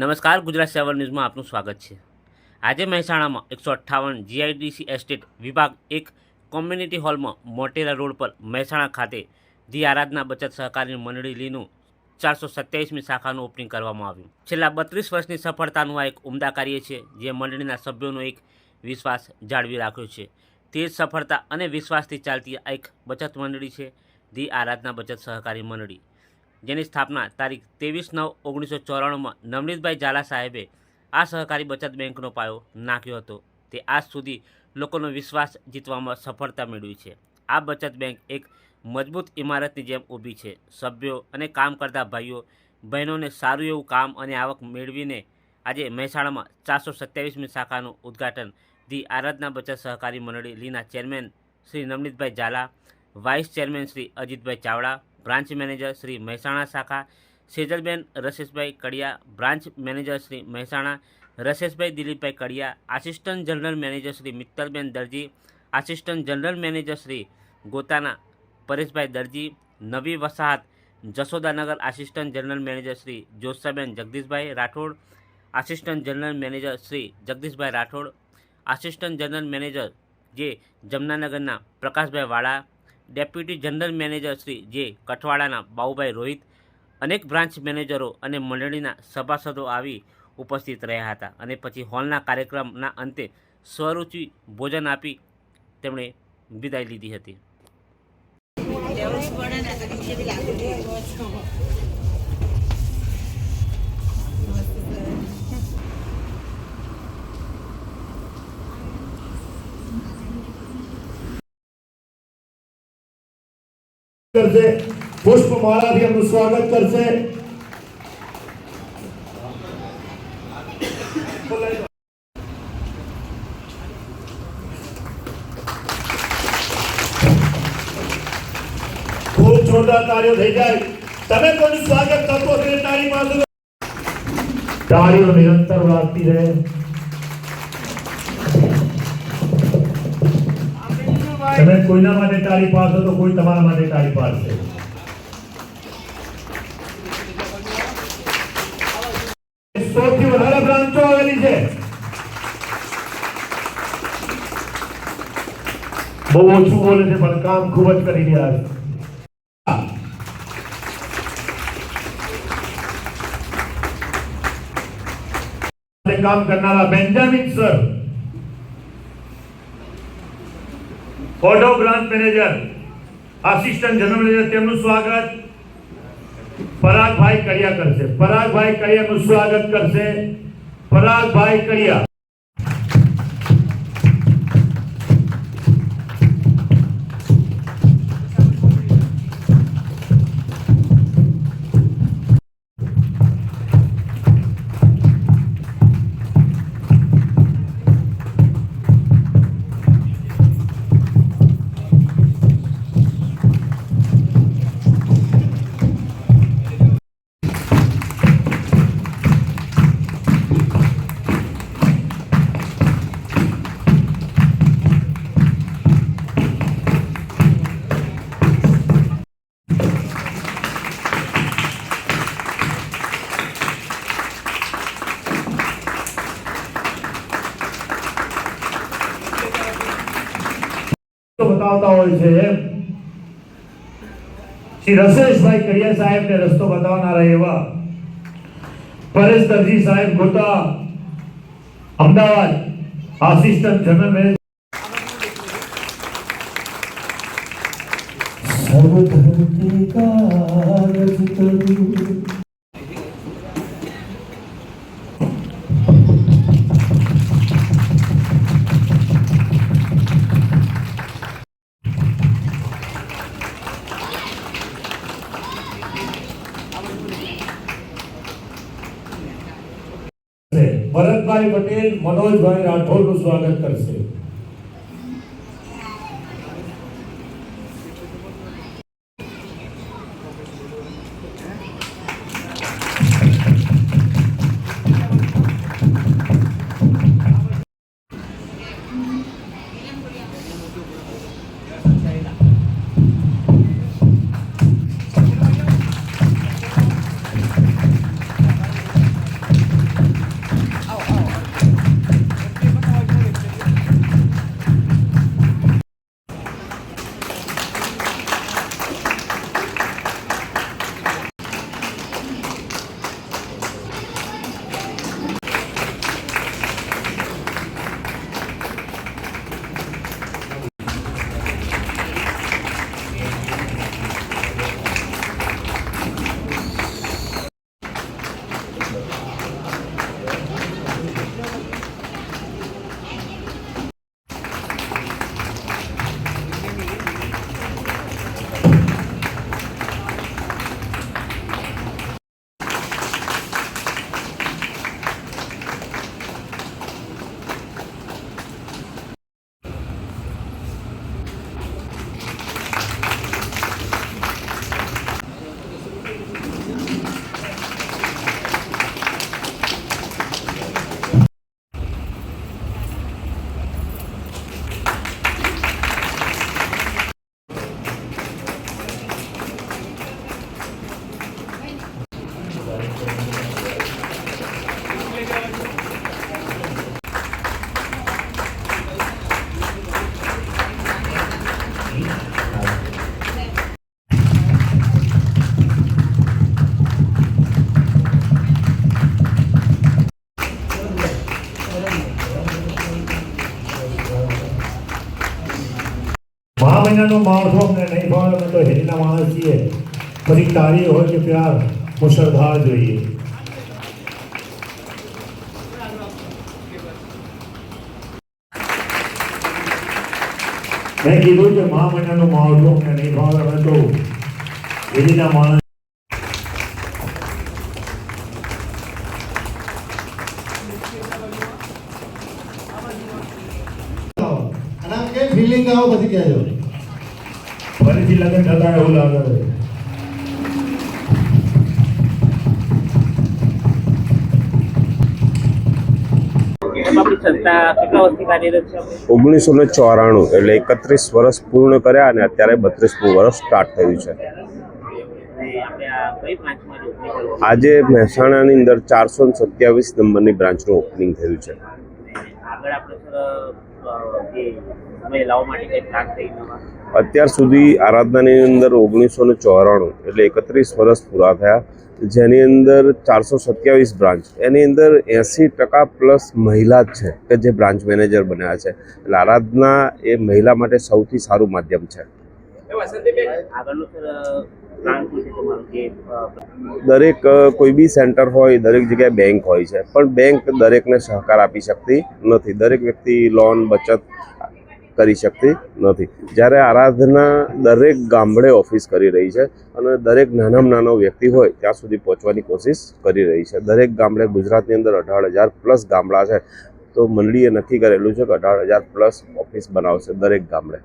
નમસ્કાર, ગુજરાત સેવન ન્યૂઝમાં આપનું સ્વાગત છે. આજે મહેસાણામાં એકસો અઠ્ઠાવન જીઆઈડીસી એસ્ટેટ વિભાગ એક કોમ્યુનિટી હોલમાં મોટેરા રોડ પર મહેસાણા ખાતે ધી આરાધના બચત સહકારી મંડળી લીનું ચારસો સત્યાવીસમી શાખાનું ઓપનિંગ કરવામાં આવ્યું. છેલ્લા બત્રીસ વર્ષની સફળતાનું આ એક ઉમદા કાર્ય છે, જે મંડળીના સભ્યોનો એક વિશ્વાસ જાળવી રાખ્યો છે. તે સફળતા અને વિશ્વાસથી ચાલતી આ એક બચત મંડળી છે, ધી આરાધના બચત સહકારી મંડળી. જેની સ્થાપના તારીખ ત્રેવીસ નવ ઓગણીસો ચોરાણુંમાં નવનીતભાઈ ઝાલા સાહેબે આ સહકારી બચત બેંકનો પાયો નાખ્યો હતો. તે આજ સુધી લોકોનો વિશ્વાસ જીતવામાં સફળતા મેળવી છે. આ બચત બેંક એક મજબૂત ઇમારતની જેમ ઊભી છે. સભ્યો અને કામ કરતા ભાઈઓ, બહેનોને સારું એવું કામ અને આવક મેળવીને આજે મહેસાણામાં ચારસો સત્યાવીસમી શાખાનું ઉદ્ઘાટન ધી આરાધના બચત સહકારી મંડળી લીના chairman Shri Navnitbhai Zala, vice chairman Shri Ajitbhai Chavda branch manager Shri Mehsana શાખા, Sejalben Rasheshbhai Kadiya, branch manager Shri Mehsana, Rasheshbhai Dilipbhai Kadiya, assistant general manager Shri Mittalben Darji, assistant general manager Shri ગોતાના Pareshbhai Darji, નવી વસાહત Jashodanagar assistant general manager Shri Josaben Jagdishbhai Rathod, assistant general manager Shri Jagdishbhai Rathod, assistant general manager જે જમનાનગરના પ્રકાશભાઈ વાળા deputy general manager Shri જે કઠવાડાના બાઉભાઈ રોહિત, અનેક branch મેનેજરો અને મંડળીના સભાસદો આવી ઉપસ્થિત રહ્યા હતા અને પછી હોલના કાર્યક્રમના અંતે સ્વરૂચિ ભોજન આપી તેમણે વિદાય લીધી હતી. કરશે પુષ્પમાળાથી એમનું સ્વાગત કરશે ખૂબ જોરદાર તાળીઓ થઈ જાય તમે કોઈનું સ્વાગત કરતો હશે એટલે તાળી મારજો તાળીઓ નિરંતર વાગતી રહે તમે કોઈના માટે તાળી પાડશો તો કોઈ તમારા માટે તાળી પાડશે. બહુ ઓછું બોલે છે, પણ કામ ખૂબ જ કરી રહ્યા છે. કામ કરનારા Benjamin sir. Auto branch manager assistant general manager તેમનું સ્વાગત. પરાગભાઈ કડિયા કરશે. પરાગભાઈ કડિયાનું સ્વાગત કરશે. પરાગભાઈ કડિયા બતાવતા હોય છે શ્રી રસેશભાઈ કડિયા સાહેબને રસ્તો બતાવનારા એવા. પરેશ દરજી સાહેબ Gota. Ahmedabad. Assistant general manager. સર્વધર્મ ભરતભાઈ પટેલ મનોજભાઈ રાઠોડનું સ્વાગત કરશે. મહિનાનું માળખું અમને નહીં ભાવે અમે તો હેરીના માણસ છીએ પછી તારી હોય કે પ્યાર મુસળધાર જોઈએ. મેં કીધું કે મહા મહિનાનું માળખું અમને નહીં ભાવે અમે તો હેરીના માણસ ફિલિંગ આવો, પછી કહેજો. ફરીથી લગ્ન થતા એવું લાગે છે? ઓગણીસો ને ચોરાણું એટલે એકત્રીસ વર્ષ પૂર્ણ કર્યા અને અત્યારે બત્રીસમું વર્ષ સ્ટાર્ટ થયું છે? આજે મહેસાણાની અંદર ચારસો ને સત્યાવીસ નંબરની બ્રાન્ચનું ઓપનિંગ થયું છે આગળ આપણે સર અ, જે મહિલાઓ માટે કંઈ પ્લાન થઈ નવા અત્યાર સુધી આરાધનાની અંદર ઓગણીસો ને ચોરાણું એટલે એકત્રીસ વર્ષ પૂરા થયા. જેની અંદર ચારસો સત્યાવીસ બ્રાન્ચ. એની અંદર એંસી ટકા પ્લસ મહિલા જ છે કે જે બ્રાન્ચ મેનેજર બન્યા છે. એટલે આરાધના એ મહિલા માટે સૌથી સારું માધ્યમ છે. દરેક કોઈ બી સેન્ટર હોય દરેક જગ્યાએ બેંક હોય છે. પણ બેંક દરેકને સહકાર આપી શકતી નથી. દરેક વ્યક્તિ લોન બચત કરી શકતી નથી. જ્યારે આરાધના દરેક ગામડે ઓફિસ કરી રહી છે અને દરેક નાનામાં નાનો વ્યક્તિ હોય ત્યાં સુધી પહોંચવાની કોશિશ કરી રહી છે. દરેક ગામડે ગુજરાતની અંદર અઢાર હજાર પ્લસ ગામડા છે. તો મંડળીએ નક્કી કરેલું છે કે અઢાર હજાર પ્લસ ઓફિસ બનાવશે દરેક ગામડે.